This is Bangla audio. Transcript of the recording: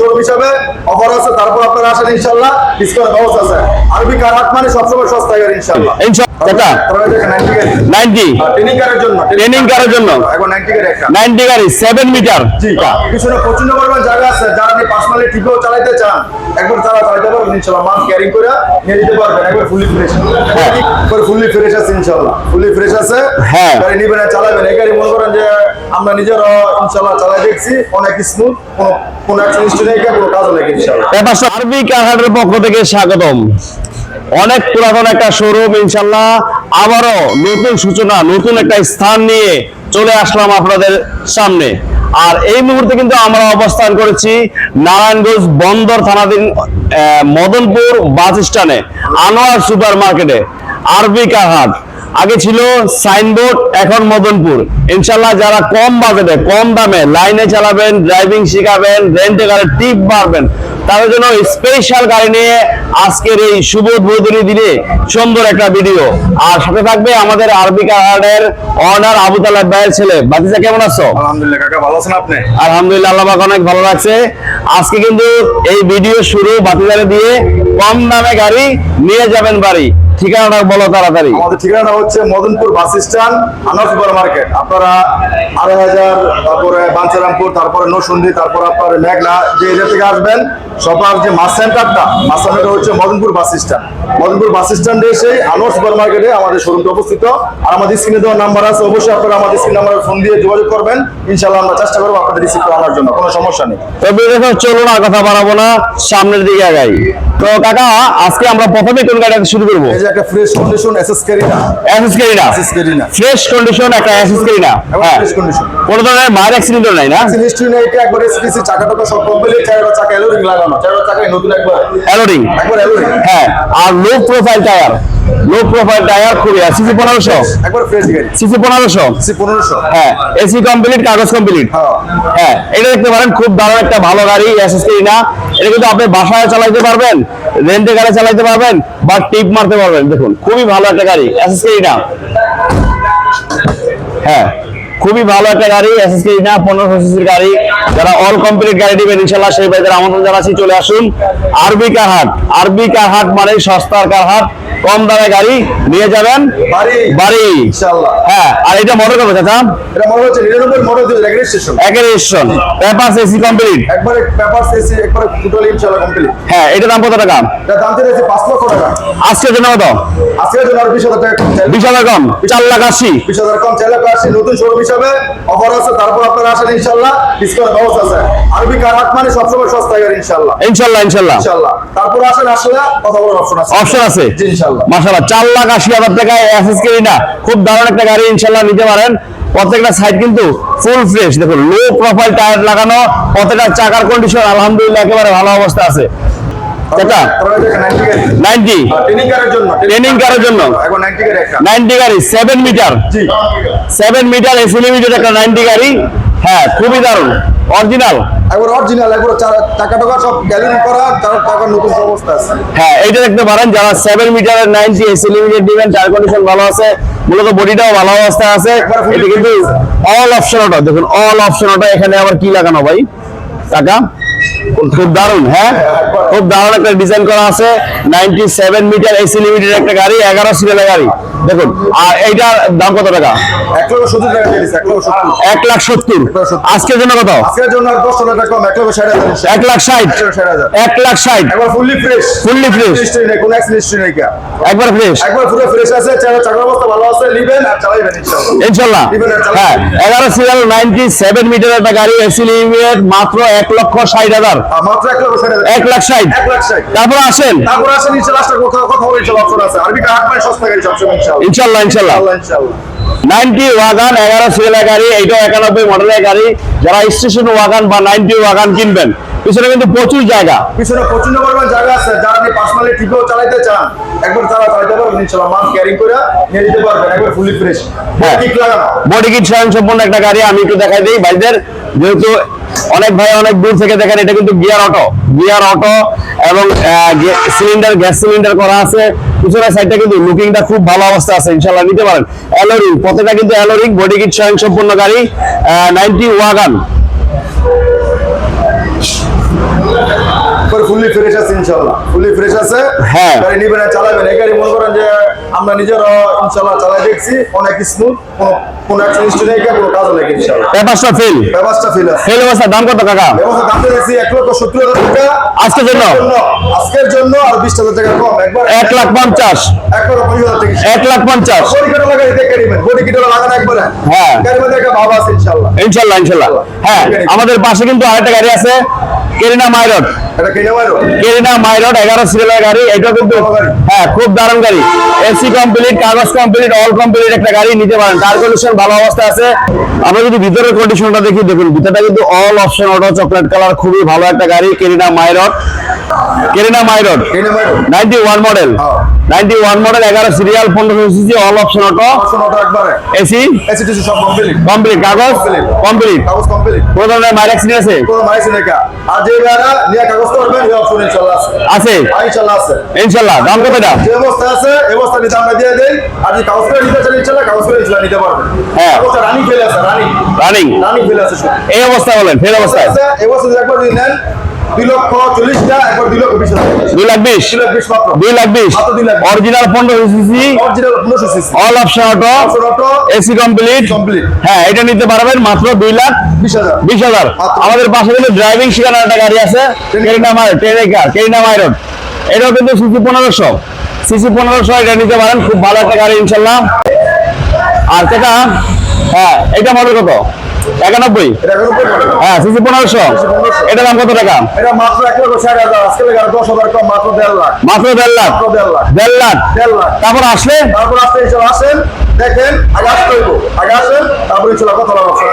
শোরুম হিসাবে অফার আছে তারপর আপনারা আসেন ইনশাল্লাহ ডিসকাউন্ট ব্যবস্থা আছে। আরবি কার মানে সবসময় সস্তা গাড়ি ইনশাল্লাহ চাচা তারপরে দেখেন 90 গাড়ি নাইনটি ট্রেনিং কারের জন্য। Training car জন্য। এখন 90 গাড়ি একটা। নাইনটি গাড়ি সেভেন মিটার জি পিছনে প্রচণ্ড পরিমাণ জায়গা আছে যারা আপনি পার্সোনালি টিপেও চালাইতে চান একবার তারা চালাইতে পারবেন ইনশাল্লাহ মাল ক্যারিং করে নিয়ে যেতে পারবেন একবার ফুলি ফ্রেশ একবার ফুলি ফ্রেশ আছে ইনশাল্লাহ ফুলি ফ্রেশ আছে। হ্যাঁ। গাড়ি নিবেন চালাবেন। এই গাড়ি মনে করেন যে আমরা নিজেরা ইনশাল্লাহ চালাই দেখছি অনেক স্মুথ কোনো কোনো অ্যাক্সিডেন্ট অনেক পুরাতন একটা শোরুম ইনশাল্লাহ আবারও নতুন সূচনা, নতুন একটা স্থান নিয়ে চলে আসলাম আপনাদের সামনে। আর এই মুহূর্তে কিন্তু আমরা অবস্থান করেছি নারায়ণগঞ্জ বন্দর থানাধীন মদনপুর বাস স্ট্যান্ডে, আনোয়ার সুপার মার্কেটে আরবি কারহাট আগে ছিল সাইনবোর্ড এখন মদনপুর। ইনশাল্লাহ যারা কম বাজেটে কম দামে লাইনে চালাবেন ড্রাইভিং শিখাবেন রেন্টে গাড়ি টিপ মারবেন তাদের জন্য স্পেশাল গাড়ি নিয়ে আজকের এই শুভ উদ্বোধনী দিনে সুন্দর একটা ভিডিও আর সাথে থাকবে আমাদের আরবি কার্ডের অনার আবু তালাব ভাইয়ের ছেলে। বাতিজা কেমন আছো? আলহামদুলিল্লাহ কাকা ভালো আছেন আপনি? আলহামদুলিল্লাহ আল্লাহ অনেক ভালো লাগছে আজকে কিন্তু এই ভিডিও শুরু বাতিজারে দিয়ে কম দামে গাড়ি নিয়ে যাবেন বাড়ি। ঠিকানাটা বলো তাড়াতাড়ি। আমাদের ঠিকানা হচ্ছে Madanpur bus stand Anwar super market. আপনারা আড়াই হাজার তারপরে বাঞ্চারামপুর তারপরে নরসুন্দি তারপর আপনার মেঘনা যে এরিয়া থেকে আসবেন সবার যে মাস সেন্টারটা মাস সেন্টারটা হচ্ছে Madanpur bus stand. Madanpur bus স্ট্যান্ডে এসে আনোয়ার সুপার মার্কেটে আমাদের শোরুমটা অবস্থিত। আর আমাদের স্ক্রিনে দেওয়ার নাম্বার আছে অবশ্যই আপনারা আমাদের স্ক্রিন নাম্বারে ফোন দিয়ে যোগাযোগ করবেন। ইনশাল্লাহ আমরা চেষ্টা করব আপনাদের রিসিভ আনার জন্য কোনো সমস্যা নেই। তবে দেখো চলুন আর কথা বাড়াবো না সামনের দিকে আগাই। তো কাকা আজকে আমরা প্রথমে কোন গাড়িটা শুরু করব? যে একটা ফ্রেশ কন্ডিশন এসএস ক্যারিনা অ্যাসেস গাড়িটা এসএস ক্যারিনা ফ্রেশ কন্ডিশন একটা অ্যাসেস গাড়িটা হ্যাঁ। ফ্রেশ কন্ডিশন কোনো ধরনের মায়ের অ্যাক্সিডেন্ট নাই না? হিস্ট্রি নেই এটা একবার এসপিসি চাকা টাকা সব কমপ্লিট চারটা চাকা এলোরিং লাগানো। চারটা চাকায় নতুন একবার। অ্যালোডিং একবার এলোরিং হ্যাঁ। আর low profile tyre low profile tyre খুবই সিসি পনেরোশো। একবার ফ্রেশ গাড়ি। সিসি পনেরোশো। সি পনেরোশো। হ্যাঁ। এসি কমপ্লিট কাগজ কমপ্লিট হ্যাঁ। হ্যাঁ। এটা দেখতে পারেন খুব দারুণ একটা ভালো গাড়ি এসএসকে না এটা কিন্তু আপনি বাসায় চালাইতে পারবেন। রেন্টে গাড়ি চালাইতে পারবেন, বা টিপ মারতে পারবেন, দেখুন, খুবই ভালো একটা গাড়ি এসএসকে না হ্যাঁ খুবই ভালো একটা গাড়ি এসএসকে না পনেরোশো সিসির গাড়ি। যারা অল কমপ্লিট গাড়ি দিবেন ইনশাল্লাহ সেই ভাইদের আমন্ত্রণ জানাচ্ছি, চলে আসুন। আরবি কার হাট, আরবি কার হাট মানে সস্তার কার হাট। কম দামে গাড়ি নিয়ে যাবেন? বাড়ি। হ্যাঁ আর এটা মডেল কবে চাচা? এটা হচ্ছে নিরানব্বই মডেল দুই রেজিস্ট্রেশন পেপারস এসি কমপ্লিট একবারে পেপার এসি একবারে টোটালি ইনশাআল্লাহ কমপ্লিট হ্যাঁ এটা দাম কত টাকা? এটা দাম লক্ষ টাকা। আজকের জন্য আজকের জন্য টাকা কম লাখ আসছি নতুন শোরুম হিসাবে অফার আছে তারপর আপনারা আসেন ইনশাআল্লাহ। ডিসকাউন্ট ব্যবস্থা আছে। আরবি কার হাট মানে সবসময় গাড়ি ইনশাআল্লাহ। ইনশাআল্লাহ। তারপর আসেন আসলে কথা বলার অপশন আছে। অপশন আছে। জি ইনশাআল্লাহ। মাসাল্লাহ চার লাখ আশি হাজার টাকায় এসএস কেরি না খুব দারুণ একটা গাড়ি ইনশাল্লাহ নিতে পারেন। প্রত্যেকটা সাইড কিন্তু ফুল ফ্রেশ দেখুন লো প্রোফাইল টায়ার লাগানো প্রত্যেকটা চাকার কন্ডিশন আলহামদুলিল্লাহ একেবারে ভালো অবস্থা আছে। চাচা 90 নাইনটি ট্রেনিং কারের জন্য। Training car এর জন্য। এখন 90 গাড়ি একটা। নাইনটি গাড়ি সেভেন মিটার জি। সেভেন মিটার এসি লিমিটেড একটা নাইনটি গাড়ি। হ্যাঁ খুবই দারুণ। অরিজিনাল একবার অরিজিনাল একবার টাকা টাকা সব গ্যালারি করা তার টাকা নতুন অবস্থা আছে। হ্যাঁ এইটা দেখতে পারেন যারা সেভেন মিটারের নাইনটি এসি লিমিটেড দিবেন চার কন্ডিশন ভালো আছে। মূলত বডিটাও ভালো অবস্থা আছে। এটা কিন্তু অল অপশন অটো দেখুন অল অপশন অটো এখানে আবার কি লাগানো ভাই? টাকা? খুব দারুণ হ্যাঁ? খুব দারুণ একটা ডিজাইন করা আছে। Ninety seven meter AC limited একটা গাড়ি এগারো সিরিয়ালের গাড়ি। দেখুন আর এইটার দাম কত টাকা? এক লাখ সত্তর। আজকের জন্য কত? এক লাখ ষাট। এক লাখ ষাট। ফুললি ফ্রেশ কোনো নেই কা। একবার ফ্রেশ একবার পুরো ফ্রেশ আছে অবস্থা ভালো আছে নিবেন আর ইনশাআল্লাহ হ্যাঁ পারবেন। এগারো সিরিয়াল নাইনটি সেভেন মিটার একটা গাড়ি এসি লিমিটেড মাত্র এক লক্ষ ষাট হাজার। মাত্র লক্ষ হাজার। এক লাখ ষাট। এক লাখ ষাট। তারপর আসেন। তারপর আসেন ইনশাল্লাহ ইনশাল্লাহ নাইনটি ওয়াগান এগারো সিরিয়ালের গাড়ি এইটাও একানব্বই মডেলের গাড়ি। যারা স্টেশন ওয়াগান বা নাইনটি ওয়াগান কিনবেন পিছনে কিন্তু প্রচুর জায়গা। পিছনে প্রচণ্ড পরিমাণ জায়গা আছে। যারা আপনি পার্সোনালি টিপেও চালাইতে চান একবার তারা পারবেন ইনশাআল্লাহ মাল ক্যারিং করে নিয়ে যেতে পারবেন একবার ফুলি ফ্রেশ হ্যাঁ। কিক লাগানো। বডি কিট সম্পূর্ণ একটা গাড়ি আমি একটু দেখাই দিই। ভাইদের যেহেতু অনেক ভাই অনেক দূর থেকে দেখেন এটা কিন্তু গিয়ার অটো। গিয়ার অটো এবং সিলিন্ডার গ্যাস সিলিন্ডার করা আছে। পিছনের সাইডটা কিন্তু লুকিংটা খুব ভালো অবস্থা আছে ইনশাল্লাহ নিতে পারেন। অ্যালোরিং প্রত্যেকটা কিন্তু অ্যালোরিং বডি কিট স্বয়ং সম্পূর্ণ গাড়ি নাইনটি ওয়াগান ফুললি ফ্রেশ আছে ইনশাল্লাহ ফুলি ফ্রেশ আছে। হ্যাঁ। গাড়ি নিবেন চালাবেন। এই গাড়ি মনে করেন যে আমরা নিজেরা ইনশাল্লাহ চালাই দেখছি অনেক স্মুথ কোনো কোনো অ্যাক্সিডেন্ট নেই কোনো কাজও নেই ইনশাল্লাহ পেপারসটা ফেল ব্যবস্থা ফিল আছে। ফেল অবস্থা দাম কত কাকা? ব্যবস্থা দাম দিয়েছি এক লক্ষ সত্তর হাজার টাকা। আজকের জন্য? আজকের জন্য আর বিশ হাজার টাকা কম। একবার এক লাখ পঞ্চাশ। এক লক্ষ পঁচিশ হাজার টাকা। এক লাখ পঞ্চাশ। বডি কিটো লাগাই দেখে নিবেন বডি কিটো লাগানো একবারে। হ্যাঁ। গাড়ির মধ্যে একটা ভাব আছে ইনশাল্লাহ ইনশাল্লাহ ইনশাল্লাহ হ্যাঁ আমাদের পাশে কিন্তু আরেকটা গাড়ি আছে। কেরিনা মাইরড কেরিনা মাইরড এগারো সিরিয়ালের গাড়ি এটা কিন্তু হ্যাঁ খুব দারুণ গাড়ি। এসি কমপ্লিট কাগজ কমপ্লিট অল কমপ্লিট একটা গাড়ি নিতে পারেন। টায়ার কন্ডিশন ভালো অবস্থা আছে। আমরা যদি ভিতরের কন্ডিশনটা দেখি দেখুন ভিতরটা কিন্তু all option auto chocolate colour খুবই ভালো একটা গাড়ি কেরিনা মাইরড Carina মাইরড ninety one model. Ninety one model এগারো সিরিয়াল পনেরো CC all option auto AC AC সব কমপ্লিট কমপ্লিট কাগজ. কমপ্লিট কাগজ কমপ্লিট কোনো ধরনের মাইর অ্যাক্সিডেন্ট আছে? কোনো মাইসি নেকা আর যে গাড়া নিয়ে কাগজ করবেন এই অপশন ইনশাল্লাহ আছে। আছে? আর ইনশাল্লাহ আছে। ইনশাল্লাহ দাম কত এটা? যে অবস্থা আছে এই অবস্থা নিতে আমরা দিয়ে দেই। আর যদি কাগজ করে নিতে চান ইনশাল্লাহ কাগজ করে ইনশাল্লাহ নিতে পারবেন। হ্যাঁ। কাগজটা রানিং ফেলে আছে রানিং রানিং রানিং ফেলে আছে এই অবস্থা বলেন ফের অবস্থায় আছে এই বছর যদি একবার যদি নেন দুই লক্ষ চল্লিশটা একবার দুই লক্ষ বিশ দুই লাখ বিশ? দুই লাখ বিশ মাত্র। দুই লাখ বিশ? মাত্র দুই লাখ। অরিজিনাল পনেরো সিসি অরিজিনাল পনেরোশো CC all option auto auto AC complete complete হ্যাঁ এটা নিতে পারবেন মাত্র দুই লাখ বিশ হাজার। বিশ হাজার। আমাদের পাশে কিন্তু ড্রাইভিং শেখানোর একটা গাড়ি আছে। কেরিনা মাই টেরেকার কেরিনা মাইরন এটাও কিন্তু সিসি পনেরোশো। সিসি পনেরোশো এটা নিতে পারেন। খুব ভালো একটা গাড়ি ইনশাল্লাহ। আর সেটা হ্যাঁ এটা মডেল কত? একানব্বই। হ্যাঁ সিসি পনেরোশো। এটা দাম কত টাকা? মাত্র দেড় লাখ। দেড় লাখ? তারপর আসলে? তারপর আসেন দেখেন আগে আসতে হইব। আগে আসেন তারপর কথা বলার অপশন